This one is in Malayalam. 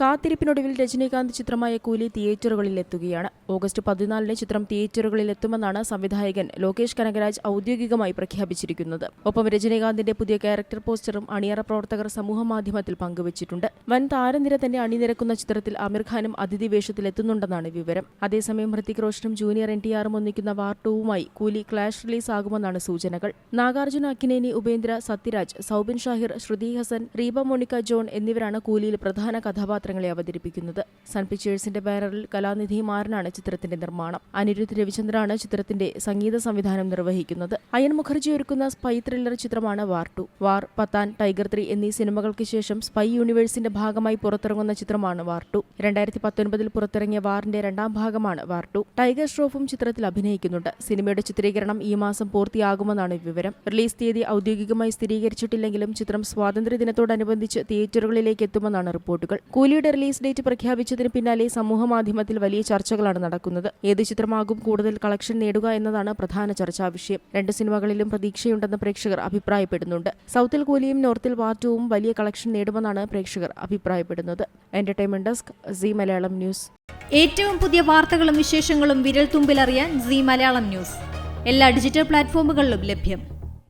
കാത്തിരിപ്പിനൊടുവിൽ രജനീകാന്ത് ചിത്രമായ കൂലി തിയേറ്ററുകളിൽ എത്തുകയാണ് ഓഗസ്റ്റ് പതിനാലിന് ചിത്രം തിയേറ്ററുകളിൽ എത്തുമെന്നാണ് സംവിധായകൻ ലോകേഷ് കനകരാജ് ഔദ്യോഗികമായി പ്രഖ്യാപിച്ചിരിക്കുന്നത്. ഒപ്പം രജനീകാന്തിന്റെ പുതിയ ക്യാരക്ടർ പോസ്റ്ററും അണിയറ പ്രവർത്തകർ സമൂഹമാധ്യമത്തിൽ പങ്കുവച്ചിട്ടുണ്ട്. വൻ താരനിര തന്നെ അണിനിരക്കുന്ന ചിത്രത്തിൽ ആമിർ ഖാനും അതിഥി വേഷത്തിലെത്തുന്നുണ്ടെന്നാണ് വിവരം. അതേസമയം ഹൃത്തിക് റോഷനും ജൂനിയർ എൻ ടി ആറും ഒന്നിക്കുന്ന വാർ ടൂവുമായി കൂലി ക്ലാഷ് റിലീസ് ആകുമെന്നാണ് സൂചനകൾ. നാഗാർജുന അക്കിനേനി ഉപേന്ദ്ര സത്യരാജ് സൗബിൻ ഷാഹിർ ശ്രുതി ഹസൻ റീബ മോണിക്ക ജോൺ എന്നിവരാണ് കൂലിയിൽ പ്രധാന കഥാപാത്രങ്ങളെ അവതരിപ്പിക്കുന്നത്. സൺ പിക്ചേഴ്സിന്റെ ബാനറിൽ കലാനിധി മാരനാണ് ചിത്രത്തിന്റെ നിർമ്മാണം. അനിരുദ്ധ് രവിചന്ദ്രാണ് ചിത്രത്തിന്റെ സംഗീത സംവിധാനം നിർവഹിക്കുന്നത്. അയൻ മുഖർജി ഒരുക്കുന്ന സ്പൈ ത്രില്ലർ ചിത്രമാണ് War two. War Pathaan Tiger three എന്നീ സിനിമകൾക്ക് ശേഷം സ്പൈ യൂണിവേഴ്സിന്റെ ഭാഗമായി പുറത്തിറങ്ങുന്ന ചിത്രമാണ് വാർ ടു. രണ്ടായിരത്തി പത്തൊൻപതിൽ പുറത്തിറങ്ങിയ വാറിന്റെ രണ്ടാം ഭാഗമാണ് വാർ ടു. ടൈഗർ ഷ്രോഫും ചിത്രത്തിൽ അഭിനയിക്കുന്നുണ്ട്. സിനിമയുടെ ചിത്രീകരണം ഈ മാസം പൂർത്തിയാകുമെന്നാണ് വിവരം. റിലീസ് തീയതി ഔദ്യോഗികമായി സ്ഥിരീകരിച്ചിട്ടില്ലെങ്കിലും ചിത്രം സ്വാതന്ത്ര്യ സ്വാതന്ത്ര്യദിനത്തോടനുബന്ധിച്ച് തിയേറ്ററുകളിലേക്ക് എത്തുമെന്നാണ് റിപ്പോർട്ടുകൾ. കൂലിയുടെ റിലീസ് ഡേറ്റ് പ്രഖ്യാപിച്ചതിന് പിന്നാലെ സമൂഹമാധ്യമത്തിൽ വലിയ ചർച്ചകളാണ് നടക്കുന്നത്. ഏത് ചിത്രമാകും കൂടുതൽ കളക്ഷൻ നേടുക എന്നതാണ് പ്രധാന ചർച്ചാ വിഷയം. രണ്ട് സിനിമകളിലും പ്രതീക്ഷയുണ്ടെന്ന് പ്രേക്ഷകർ അഭിപ്രായപ്പെടുന്നുണ്ട്. സൗത്തിൽ കൂലിയും നോർത്തിൽ വാറ്റുവും വലിയ കളക്ഷൻ നേടുമെന്നാണ് പ്രേക്ഷകർ അഭിപ്രായപ്പെടുന്നത്. Entertainment desk Zee Malayalam news. ഏറ്റവും പുതിയ വാർത്തകളും വിശേഷങ്ങളും വിരൽ തുമ്പിലറിയാൻ സി മലയാളം ന്യൂസ്. എല്ലാ ഡിജിറ്റൽ പ്ലാറ്റ്ഫോമുകളിലും ലഭ്യം.